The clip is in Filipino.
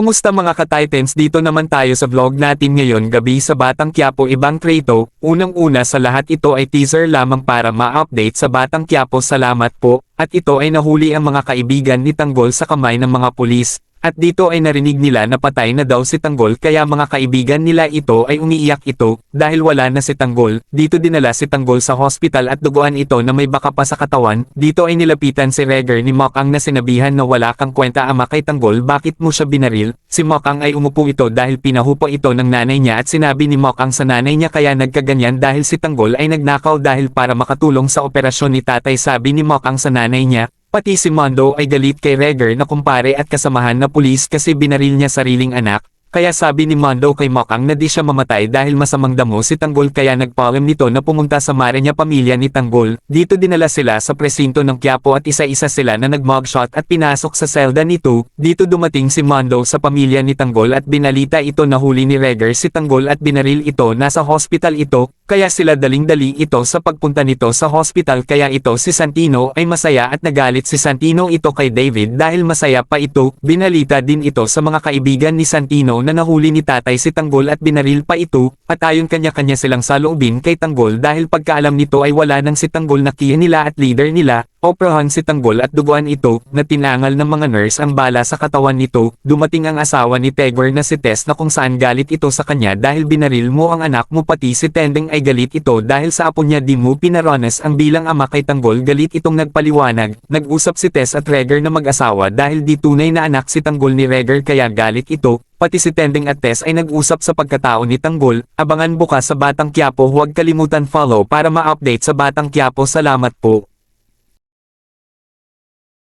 Kumusta mga ka-titans? Dito naman tayo sa vlog natin ngayon gabi sa Batang Quiapo Ibang Creto, unang-una sa lahat ito ay teaser lamang para ma-update sa Batang Quiapo. Salamat po, at ito ay nahuli ang mga kaibigan ni Tanggol sa kamay ng mga pulis, at dito ay narinig nila na patay na daw si Tanggol kaya mga kaibigan nila ito ay umiiyak ito, dahil wala na si Tanggol, dito dinala si Tanggol sa hospital at duguan ito na may baka pa sa katawan, dito ay nilapitan si Reger ni Mokang na sinabihan na wala kang kwenta ama kay Tanggol bakit mo siya binaril, si Mokang ay umupo ito dahil pinahupo ito ng nanay niya at sinabi ni Mokang sa nanay niya kaya nagkaganyan dahil si Tanggol ay nagnakaw dahil para makatulong sa operasyon ni tatay sabi ni Mokang sa nanay niya, Pati si Mondo ay galit kay Reger na kumpare at kasamahan na pulis kasi binaril niya sariling anak, kaya sabi ni Mondo kay Mokang na di siya mamatay dahil masamang damo si Tanggol kaya nagpawim nito na pumunta sa mare niya pamilya ni Tanggol. Dito dinala sila sa presinto ng Quiapo at isa-isa sila na nag-mugshot at pinasok sa selda nito. Dito dumating si Mondo sa pamilya ni Tanggol at binalita ito na huli ni Reger si Tanggol at binaril ito nasa hospital ito, kaya sila daling-dali ito sa pagpunta nito sa hospital kaya ito si Santino ay masaya at nagalit si Santino ito kay David dahil masaya pa ito. Binalita din ito sa mga kaibigan ni Santino na nahuli ni tatay si Tanggol at binaril pa ito, at ayon kanya-kanya silang saloobin kay Tanggol dahil pagkaalam nito ay wala nang si Tanggol na kiya nila at leader nila, oprahan si Tanggol at duguan ito, na tinangal ng mga nurse ang bala sa katawan nito, dumating ang asawa ni Tegwer na si Tess na kung saan galit ito sa kanya dahil binaril mo ang anak mo pati si Tendeng ay galit ito dahil sa apo niya di mo pinarones ang bilang ama kay Tanggol. Galit itong nagpaliwanag, nag-usap si Tess at Reger na mag-asawa dahil di tunay na anak si Tanggol ni Reger kaya galit ito, pati si Tendeng at Tess ay nag-usap sa pagkatao ni Tanggol, abangan bukas sa Batang Quiapo. Huwag kalimutan follow para ma-update sa Batang Quiapo. Salamat po.